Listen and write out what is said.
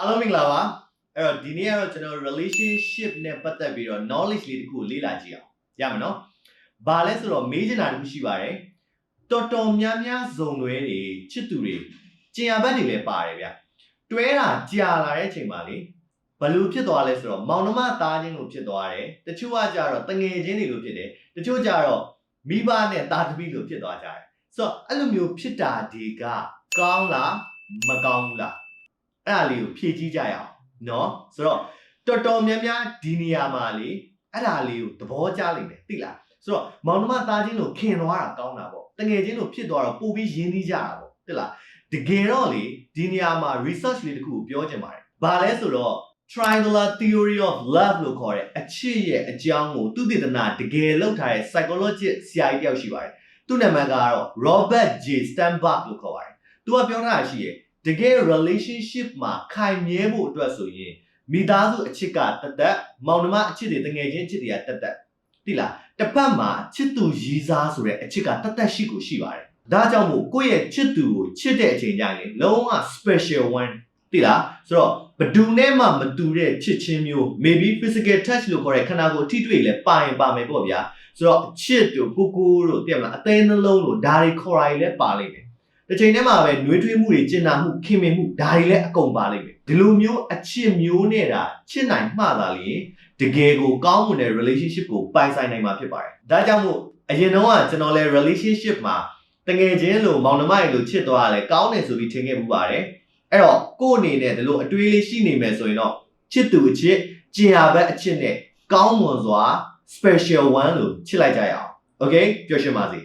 အားလုံးမင်္ဂလာပါအဲ့တော့ဒီနေ့ကတော့ကျွန်တော် relationship နဲ့ပတ်သက်ပြီးတော့ knowledge လေးတစ်ခုကိုလေ့လာကြည့်အောင်ရမယ်နော်ဘာလဲဆိုတော့မေးချင်တာတစ်ခုရှိပါတယ်တော်တော်များများဇုံတွေတွေချစ်သူတွေကျင်ရဘက်တွေလည်းပါတယ်ဗျတွဲတာကြာလာတဲ့အချိန်မှာလေဘယ်လိုဖြစ်သွားလဲဆိုတော့မောင်နှမသားချင်းလိုဖြစ်သွားတယ်တချို့ကကြတော့တငယ်ချင်းတွေလိုဖြစ်တယ်တချို့ကြတော့မိဘနဲ့သားသမီးလိုဖြစ်သွားကြတယ်ဆိုတော့အဲ့လိုမျိုးဖြစ်တာဒီကကောင်းလားမကောင်းဘူးလား အဲ့ဒါလေးကိုဖြည့်ကြည့်ကြရအောင်เนาะဆိုတော့တော်တော်များများဒီနေရာမှာလေအဲ့ဒါလေးကိုသဘောကျလိမ့်မယ်သိလားဆိုတော့မောင်နှမသားချင်းလို့ခင်သွားတာကောင်းတာပေါ့တငယ်ချင်းလို့ဖြစ်သွားတော့ပို့ပြီးရင်းနှီးကြတာပေါ့သိလားတကယ်တော့လေဒီနေရာမှာ research လေးတစ်ခုကိုပြောချင်ပါတယ်ဘာလဲဆိုတော့ triangular theory of love လို့ခေါ်တဲ့အချစ်ရဲ့အကြောင်းကိုသူတည်တနာတကယ်လောက်ထားတဲ့ psychologist ဆရာကြီးတယောက်ရှိပါတယ်သူ့နာမည်ကတော့ Robert J. Sternberg လို့ခေါ်ပါတယ်သူကပြောထားတာရှိရဲ့ တကယ် relationship မှာခိုင်မြဲဖို့အတွက်ဆိုရင်မိသားစုအချစ်ကတသက်မောင်နှမအချစ်တွေတငယ်ချင်းအချစ်တွေကတသက်တိလားတစ်ပတ်မှာချစ်သူရည်စားဆိုတဲ့အချစ်ကတသက်ရှိကိုရှိပါတယ်ဒါကြောင့်မို့ကိုယ့်ရဲ့ချစ်သူကိုချစ်တဲ့အချိန်ကျရင်လုံးဝ special one တိလားဆိုတော့ဘယ်သူနဲ့မှမတူတဲ့ချစ်ချင်းမျိုး maybe physical touch လို့ခေါ်တဲ့ခန္ဓာကိုယ်ထိတွေ့လဲပါရင်ပါမယ်ပေါ့ဗျာဆိုတော့အချစ်တို့ကိုကိုတို့သိရမလားအသေးနှလုံးတို့ဒါတွေခေါ်ရည်လဲပါလိမ့်မယ် တစ်ချိန်တည်းမှာပဲနှွေးထွေးမှုတွေကျင်နာမှုခင်မင်မှုဒါတွေလည်းအကုန်ပါလိမ့်မယ်ဒီလိုမျိုးအချစ်မျိုးနဲ့တာချစ်နိုင်မှသာလေတကယ်ကိုကောင်းမွန်တဲ့ relationship ကိုပိုင်ဆိုင်နိုင်မှာဖြစ်ပါတယ်ဒါကြောင့်မို့အရင်တော့ကကျွန်တော်လည်း relationship မှာတငယ်ချင်းလိုမောင်နှမတွေလိုချစ်သွားရလဲကောင်းတယ်ဆိုပြီးထင်ခဲ့မှုပါတယ်အဲ့တော့ကို့အနေနဲ့ဒီလိုအတွေးလေးရှိနေမယ်ဆိုရင်တော့ချစ်သူအချစ်ကျင်ရဘက်အချစ်နဲ့ကောင်းမွန်စွာ special one လို့ချစ်လိုက်ကြရအောင် okay ပျော်ရွှင်ပါစေ